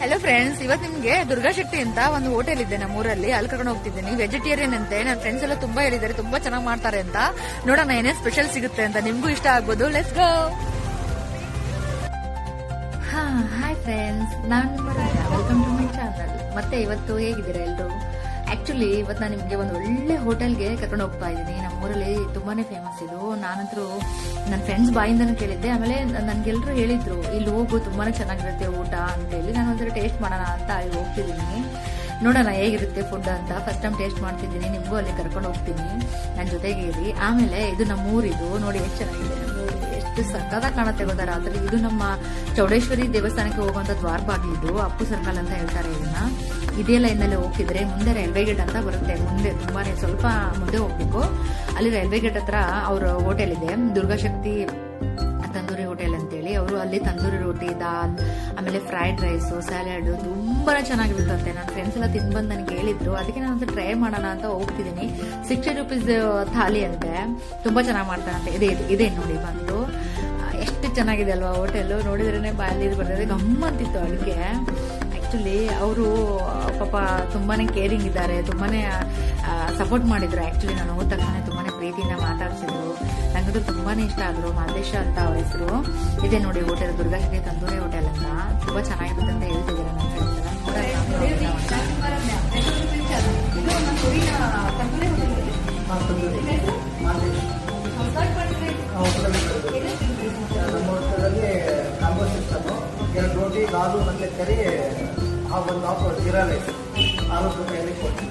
Hello friends ಇವತ್ತು ನಿಮ್ಗೆ ದುರ್ಗಾ ಶೆಟ್ಟಿ ಅಂತ ಒಂದು ಹೋಟೆಲ್ ಇದೆ ನಮ್ಮ ಊರಲ್ಲಿ ಅಲ್ಲಿ ಕರ್ಕೊಂಡು ಹೋಗ್ತಿದ್ದೀನಿ ವೆಜಿಟೇರಿಯನ್ ಅಂತೆ ನನ್ನ ಫ್ರೆಂಡ್ಸ್ ಎಲ್ಲ ತುಂಬಾ ಹೇಳಿದ್ದಾರೆ, ತುಂಬಾ ಚೆನ್ನಾಗಿ ಮಾಡ್ತಾರೆ ಅಂತ. ನೋಡೋಣ ಏನೇ ಸ್ಪೆಷಲ್ ಸಿಗುತ್ತೆ ಅಂತ. ನಿಮಗೂ ಇಷ್ಟ ಆಗ್ಬೋದು. ಲೆಟ್ಸ್ ಗೋ ಹಾಯ್ ಫ್ರೆಂಡ್ಸ್ ನಾನು ವೆಲ್ಕಮ್ ಟು ಮೈ ಚಾನಲ್ ಮತ್ತೆ ಇವತ್ತು ಹೇಗಿದ್ದೀರಾ ಎಲ್ಲರೂ ಆಕ್ಚುಲಿ ಇವತ್ತು ನಾನು ನಿಮಗೆ ಒಂದು ಒಳ್ಳೆ ಹೋಟೆಲ್ಗೆ ಕರ್ಕೊಂಡು ಹೋಗ್ತಾ ಇದ್ದೀನಿ. ನಮ್ಮ ಊರಲ್ಲಿ ತುಂಬಾನೇ ಫೇಮಸ್ ಇದು. ನಾನಂತರೂ ನನ್ನ ಫ್ರೆಂಡ್ಸ್ ಬಾಯಿಂದನೂ ಕೇಳಿದ್ದೆ. ಆಮೇಲೆ ನನಗೆಲ್ಲರೂ ಹೇಳಿದ್ರು, ಇಲ್ಲಿ ಹೋಗು, ತುಂಬಾನೇ ಚೆನ್ನಾಗಿರುತ್ತೆ ಊಟ ಅಂತೇಳಿ ನಾನು ಒಂಥರ ಟೇಸ್ಟ್ ಮಾಡೋಣ ಅಂತ ಅಲ್ಲಿ ಹೋಗ್ತಿದ್ದೀನಿ. ನೋಡೋಣ ಹೇಗಿರುತ್ತೆ ಫುಡ್ ಅಂತ. ಫಸ್ಟ್ ಟೈಮ್ ಟೇಸ್ಟ್ ಮಾಡ್ತಿದ್ದೀನಿ. ನಿಮಗೂ ಅಲ್ಲಿ ಕರ್ಕೊಂಡು ಹೋಗ್ತೀನಿ. ನನ್ನ ಜೊತೆಗೆ ಇರಿ. ಆಮೇಲೆ ಇದು ನಮ್ಮ ಊರಿದು ನೋಡಿ ಎಷ್ಟು ಚೆನ್ನಾಗಿದೆ. ಎಷ್ಟು ಸಕ್ಕತ್ತಾಗಿ ಕಾಣುತ್ತೆ ಗೊತ್ತಾ ರಾತ್ರಿ. ಇದು ನಮ್ಮ ಚೌಡೇಶ್ವರಿ ದೇವಸ್ಥಾನಕ್ಕೆ ಹೋಗುವಂತ ದ್ವಾರ ಇದು. ಅಪ್ಪು ಸರ್ಕಲ್ ಅಂತ ಹೇಳ್ತಾರೆ ಇದನ್ನ. ಇದೇ ಲೈನ್ನಲ್ಲಿ ಹೋಗ್ತಿದ್ರೆ ಮುಂದೆ ರೈಲ್ವೆ ಗೇಟ್ ಅಂತ ಬರುತ್ತೆ. ಮುಂದೆ ತುಂಬಾನೇ ಸ್ವಲ್ಪ ಮುಂದೆ ಹೋಗ್ಬೇಕು. ಅಲ್ಲಿ ರೈಲ್ವೆ ಗೇಟ್ ಹತ್ರ ಅವ್ರ ಹೋಟೆಲ್ ಇದೆ. ದುರ್ಗಾಶಕ್ತಿ ತಂದೂರಿ ಹೋಟೆಲ್ ಅಂತೇಳಿ. ಅವರು ಅಲ್ಲಿ ತಂದೂರಿ ರೋಟಿ, ದಾಲ್, ಆಮೇಲೆ ಫ್ರೈಡ್ ರೈಸ್ ಸ್ಯಾಲಡ್ ತುಂಬಾನೇ ಚೆನ್ನಾಗಿರುತ್ತಂತೆ. ನನ್ನ ಫ್ರೆಂಡ್ಸ್ ಎಲ್ಲ ತಿನ್ಬಂದು ನನಗೆ ಹೇಳಿದ್ರು. ಅದಕ್ಕೆ ನಾನು ಟ್ರೈ ಮಾಡೋಣ ಅಂತ ಹೋಗ್ತಿದ್ದೀನಿ. ಸಿಕ್ಸ್ಟಿ ರುಪೀಸ್ ಥಾಲಿ ಅಂತೆ. ತುಂಬಾ ಚೆನ್ನಾಗಿ ಮಾಡ್ತಾರಂತೆ. ಇದೆ, ಇದೆ- ನೋಡಿ ಬಂದು. ಚೆನ್ನಾಗಿದೆ ಅಲ್ವಾ ಹೋಟೆಲು? ನೋಡಿದ್ರೇ ಬಾಯಲ್ಲಿ ಬರ್ತದೆ. ಗಮ್ಮಂತಿತ್ತು ಅಡುಗೆ ಆ್ಯಕ್ಚುಲಿ ಅವರು, ಪಾಪ ತುಂಬಾನೇ ಕೇರಿಂಗ್ ಇದ್ದಾರೆ. ತುಂಬಾನೇ ಸಪೋರ್ಟ್ ಮಾಡಿದ್ರು. ಆ್ಯಕ್ಚುಲಿ ನಾನು ಹೋದ ತಕ್ಷಣ ತುಂಬಾನೇ ಪ್ರೀತಿಯಿಂದ ಮಾತಾಡ್ಸಿದ್ರು ನನಗಂತೂ ತುಂಬಾನೇ ಇಷ್ಟ ಆದ್ರು. ಮಾದೇಶ ಅಂತ ಅವ್ರ ಹೆಸರು. ಇದೆ ನೋಡಿ ಹೋಟೆಲ್ ದುರ್ಗಾಶಕ್ತಿ ತಂದೂರಿ ಹೋಟೆಲ್ ಅಂತ. ತುಂಬಾ ಚೆನ್ನಾಗಿರುತ್ತೆ ಅಂತ ಹೇಳ್ತಿದ್ದಾರೆ ನನ್ನ ಫ್ರೆಂಡ್ಸ್ ನಮ್ಮ ಎರಡು ನನ್ನ ಕರಿ ಆ ಒಂದು ಆಫರ್ ಜೀರಾ ರೈಸ್ ಆರು ಕೊಡ್ತೀನಿ ಕೊಡ್ತೀವಿ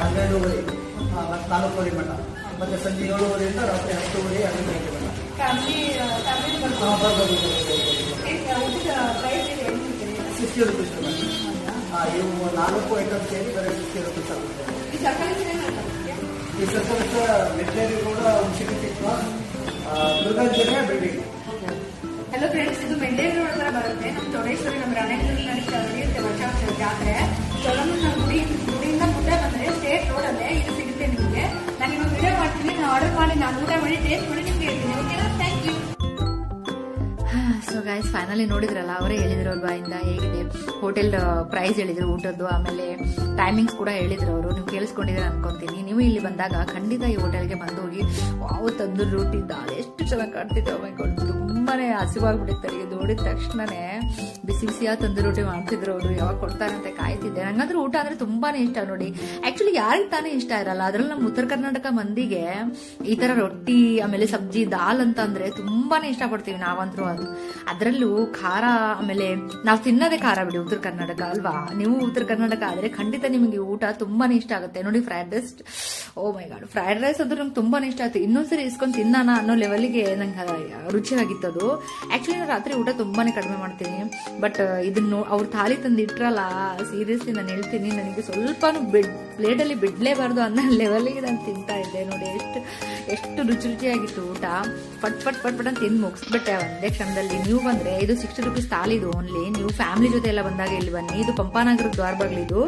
ಹನ್ನೆರಡೂವರೆ. ನಾಲ್ಕೂವರೆ ಮಟ್ಟ ಮತ್ತು ಸಂಜೆ ಏಳುವರೆಯಿಂದ ರಾತ್ರಿ ಹತ್ತುವರೆ ಹನ್ನೊಂದು ಗಂಟೆ ಮಟ್ಟ ಸಿಕ್ಸ್ಟಿ ರುಪೀಸ್ ಇವು ನಾಲ್ಕು ಐಟಮ್ ಸೇರಿ ಬರೀ ಸಿಕ್ಸ್ಟಿ ರುಪೀಸ್ ಆಗುತ್ತೆ. ಈ ಸರ್ಕಾರ ವೆಟನರಿ ಕೂಡ ಸಿಗುತ್ತಿತ್ತು ದುರ್ಗಾಂಜನೆ ಬಿಲ್ಡಿಂಗ್ ಹಲೋ ಫ್ರೆಂಡ್ಸ್ ಇದು ಮೆಂಡೇರಿ ರೋಡ್ ಹತ್ರ ಬರುತ್ತೆ. ನಮ್ಮ ಚೌಡೇಶ್ವರಿ ನಮ್ಮ ರಣೇಶ್ವರಿ ನಡೀತಾ ನಡೆಯುತ್ತೆ ವರ್ಷ ಜಾತ್ರೆ. ಚೊಲಮನ್ನ ಗುಡಿ, ಗುಡಿಯಿಂದ ಮುಂದೆ ಬಂದ್ರೆ ಸ್ಟೇಟ್ ರೋಡ್ ಅಲ್ಲೇ ಇದು ಸಿಗುತ್ತೆ ನಿಮಗೆ. ನಾನು ಇವಾಗ ವಿಡಿಯೋ ಮಾಡ್ತೀನಿ, ನಾನು ಆರ್ಡರ್ ಮಾಡಿ, ನಾನು ಊಟ ಮಾಡಿ ಟೇಸ್ಟ್ ಮಾಡಿ ನಿಮ್ಗೆ ಹೇಳ್ತೀನಿ ಓಕೆನಾ thank you so guys finally ನೋಡಿದ್ರಲ್ಲ, ಅವರೇ ಹೇಳಿದ್ರು ಅವ್ರ ಬಾಯಿಂದ ಹೇಗಿದೆ. ಹೋಟೆಲ್ ಪ್ರೈಸ್ ಹೇಳಿದ್ರು ಊಟದ್ದು, ಆಮೇಲೆ ಟೈಮಿಂಗ್ಸ್ ಕೂಡ ಹೇಳಿದ್ರು ಅವರು. ನೀವು ಕೇಳಿಸ್ಕೊಂಡಿದ್ರೆ ಅನ್ಕೊಂತೀನಿ. ನೀವು ಇಲ್ಲಿ ಬಂದಾಗ ಖಂಡಿತ ಈ ಹೋಟೆಲ್ಗೆ ಬಂದು ಹೋಗಿ, ವಾವ್, ತಂದು ರೋಟಿ ದಾಲ್ ಎಷ್ಟು ಚೆನ್ನಾಗಿ ಕಾಣ್ತಿತ್ತು ಮೈ ತುಂಬಾನೇ ಹಸಿವಾಗ್ಬಿಟ್ಟಿತ್ತು ಇದು ನೋಡಿದ ತಕ್ಷಣನೇ. ಬಿಸಿ ಬಿಸಿಯಾಗಿ ತಂದೂರಿ ರೊಟ್ಟಿ ಮಾಡ್ತಿದ್ರು ಅವರು, ಯಾವಾಗ ಕೊಡ್ತಾರೆ ಅಂತ ಕಾಯ್ತಿದ್ದೆ. ನಂಗಂದ್ರೆ ಊಟ ಅಂದ್ರೆ ತುಂಬಾನೇ ಇಷ್ಟ ನೋಡಿ. ಆಕ್ಚುಲಿ ಯಾರಿಗೆ ತಾನೇ ಇಷ್ಟ ಇರಲ್ಲ. ಅದ್ರಲ್ಲಿ ನಮ್ಮ ಉತ್ತರ ಕರ್ನಾಟಕ ಮಂದಿಗೆ ಈ ತರ ರೊಟ್ಟಿ, ಆಮೇಲೆ ಸಬ್ಜಿ, ದಾಲ್ ಅಂತ ಅಂದ್ರೆ ತುಂಬಾನೇ ಇಷ್ಟಪಡ್ತೀವಿ ನಾವಂತರೂ ಅದು. ಅದರಲ್ಲೂ ಖಾರ, ಆಮೇಲೆ ನಾವು ತಿನ್ನೋದೇ ಖಾರ ಬಿಡಿ ಉತ್ತರ ಕರ್ನಾಟಕ, ಅಲ್ವಾ? ನೀವು ಉತ್ತರ ಕರ್ನಾಟಕ ಆದ್ರೆ ಖಂಡಿತ ನಿಮಗೆ ಊಟ ತುಂಬಾನೇ ಇಷ್ಟ ಆಗುತ್ತೆ. ನೋಡಿ fried rice oh my god fried rice ಅಂದ್ರೆ ನಂಗೆ ತುಂಬಾನೇ ಇಷ್ಟ ಆಯ್ತು. ಇನ್ನೊಂದ್ಸರಿ ಇಸ್ಕೊಂಡು ತಿನ್ನೋಣ ಅನ್ನೋ ಲೆವೆಲ್ಗೆ ನಂಗೆ ರುಚಿಯಾಗಿತ್ತು ಅದು ಆಕ್ಚುಲಿ ನಾನು ರಾತ್ರಿ ಊಟ ತುಂಬಾನೇ ಕಡಿಮೆ ಮಾಡ್ತೀನಿ. ಬಟ್ ಇದನ್ನು ಅವ್ರ ತಾಲಿ ತಂದಿಟ್ರಲ್ಲ ಸೀರಿಯಸ್ಲಿ ನಾನು ಹೇಳ್ತೀನಿ ನನಗೆ ಸ್ವಲ್ಪನೂ ಬಿಡ್ ಪ್ಲೇಟಲ್ಲಿ ಬಿಡಲೇಬಾರ್ದು ಅನ್ನೋ ಲೆವೆಲ್ಗೆ ನಾನು ತಿಂತಾ ಇದ್ದೆ. ನೋಡಿ, ಎಷ್ಟು ಎಷ್ಟು ರುಚಿ ರುಚಿಯಾಗಿತ್ತು ಊಟ. ಪಟ್ ಪಟ್ ಪಟ್ ಪಟ್ ಅಂತ ತಿಂದು ಮುಗಿಸ್ಬಿಟ್ಟೆ ಒಂದೇ ಕ್ಷಣದಲ್ಲಿ. ನೀವು ಬಂದರೆ ಇದು ಸಿಕ್ಸ್ಟಿ ರುಪೀಸ್ ತಾಲಿದು ಓನ್ಲಿ ನೀವು ಫ್ಯಾಮಿಲಿ ಜೊತೆ ಎಲ್ಲ ಬಂದಾಗ ಇಲ್ಲಿ ಬನ್ನಿ. ಇದು ಪಂಪಾನಗರದ ದ್ವಾರ ಬಾಗ್ಲಿದು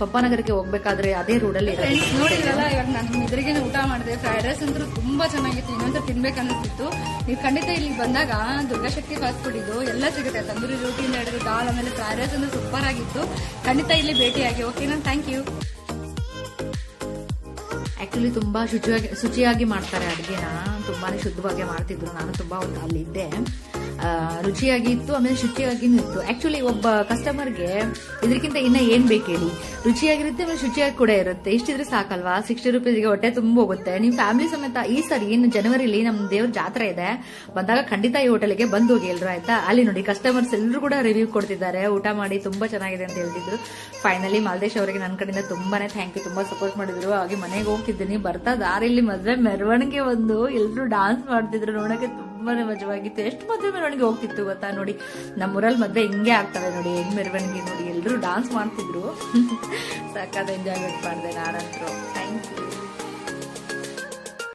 ಪಂಪಾನಗರಕ್ಕೆ ಹೋಗ್ಬೇಕಾದ್ರೆ ಅದೇ ರೋಡಲ್ಲಿ ನೋಡಿದ್ರಲ್ಲ, ಇವಾಗ ನಾನು ಎದುರಿಗೆ ಊಟ ಮಾಡಿದೆ. ಫ್ರೈಡ್ ರೈಸ್ ಅಂತೂ ತುಂಬಾ ಚೆನ್ನಾಗಿತ್ತು. ಇನ್ನೊಂದು ತಿನ್ಬೇಕನ್ನಿಸ್ತಿತ್ತು. ನೀವು ಖಂಡಿತ ಇಲ್ಲಿ ಬಂದಾಗ ದುರ್ಗಾಶಕ್ತಿ ಫಾಸ್ಟ್ ಫುಡ್ ಇದು. ಎಲ್ಲ ಸಿಗುತ್ತೆ. ತಂದೂರಿ ರೋಟಿಯಿಂದ ಹಿಡಿದು ದಾಲ್ ಆಮೇಲೆ ಫ್ರೈಡ್ ರೈಸ್ ಅಂದ್ರೆ ಸೂಪರ್ ಆಗಿತ್ತು. ಖಂಡಿತ ಇಲ್ಲಿ ಭೇಟಿಯಾಗಿ. ಓಕೆನಾ ಥ್ಯಾಂಕ್ ಯು ಆಕ್ಚುಲಿ ತುಂಬಾ ಶುಚಿಯಾಗಿ ಶುಚಿಯಾಗಿ ಮಾಡ್ತಾರೆ ಅಡುಗೆನ. ತುಂಬಾನೇ ಶುದ್ಧವಾಗಿ ಮಾಡ್ತಿದ್ರು. ನಾನು ತುಂಬಾ ಒಂದು ಅಲ್ಲಿದ್ದೆ ರುಚಿಯಾಗಿ ಇತ್ತು, ಆಮೇಲೆ ಶುಚಿಯಾಗಿನೂ ಇತ್ತು ಆಕ್ಚುಲಿ ಒಬ್ಬ ಕಸ್ಟಮರ್ಗೆ ಇದಕ್ಕಿಂತ ಇನ್ನ ಏನ್ ಬೇಕು ಹೇಳಿ? ರುಚಿಯಾಗಿರುತ್ತೆ, ಆಮೇಲೆ ಶುಚಿಯಾಗಿ ಕೂಡ ಇರುತ್ತೆ. ಇಷ್ಟಿದ್ರೆ ಸಾಕಲ್ವಾ? ಸಿಕ್ಸ್ಟಿ ರುಪೀಸ್ಗೆ ಹೊಟ್ಟೆ ತುಂಬ ಹೋಗುತ್ತೆ. ನಿಮ್ಮ ಫ್ಯಾಮಿಲಿ ಸಮೇತ ಈ ಸರಿ, ಇನ್ನು ಜನವರಿಲಿ ನಮ್ಮ ದೇವ್ರ ಜಾತ್ರೆ ಇದೆ. ಬಂದಾಗ ಖಂಡಿತ ಈ ಹೋಟೆಲ್ಗೆ ಬಂದು ಹೋಗಿ ಎಲ್ರು, ಆಯ್ತಾ? ಅಲ್ಲಿ ನೋಡಿ ಕಸ್ಟಮರ್ಸ್ ಎಲ್ಲರೂ ಕೂಡ ರಿವ್ಯೂ ಕೊಡ್ತಿದ್ದಾರೆ. ಊಟ ಮಾಡಿ ತುಂಬಾ ಚೆನ್ನಾಗಿದೆ ಅಂತ ಹೇಳ್ತಿದ್ರು. ಫೈನಲಿ ಮಾಲ್ದೇಶ್ ಅವರಿಗೆ ನನ್ನ ಕಡೆಯಿಂದ ತುಂಬಾನೇ ಥ್ಯಾಂಕ್ ಯು ತುಂಬಾ ಸಪೋರ್ಟ್ ಮಾಡಿದ್ರು. ಹಾಗೆ ಮನೆಗೆ ಹೋಗ್ತಿದ್ದೀನಿ. ಬರ್ತಾ ದಾರಿಲಿ ಮದ್ವೆ ಮೆರವಣಿಗೆ ಒಂದು ಎಲ್ಲರೂ ಡಾನ್ಸ್ ಮಾಡ್ತಿದ್ರು ನೋಡಕ್ಕೆ ತುಂಬಾನೇ ಮಜವಾಗಿತ್ತು. ಎಷ್ಟು ಮದುವೆ ಮೆರವಣಿಗೆ ಹೋಗ್ತಿತ್ತು ಗೊತ್ತಾ ನೋಡಿ. ನಮ್ಮೂರಲ್ಲಿ ಮದುವೆ ಹಿಂಗೆ ಆಗ್ತವೆ ನೋಡಿ. ಹೆಂಗ್ ಮೆರವಣಿಗೆ ನೋಡಿ. ಎಲ್ಲರೂ ಡಾನ್ಸ್ ಮಾಡ್ತಿದ್ರು. ಸಕ್ಕತ್ ಎಂಜಾಯ್ಮೆಂಟ್ ಮಾಡಿದೆ ನಾನಂತರೂ ಥ್ಯಾಂಕ್ ಯು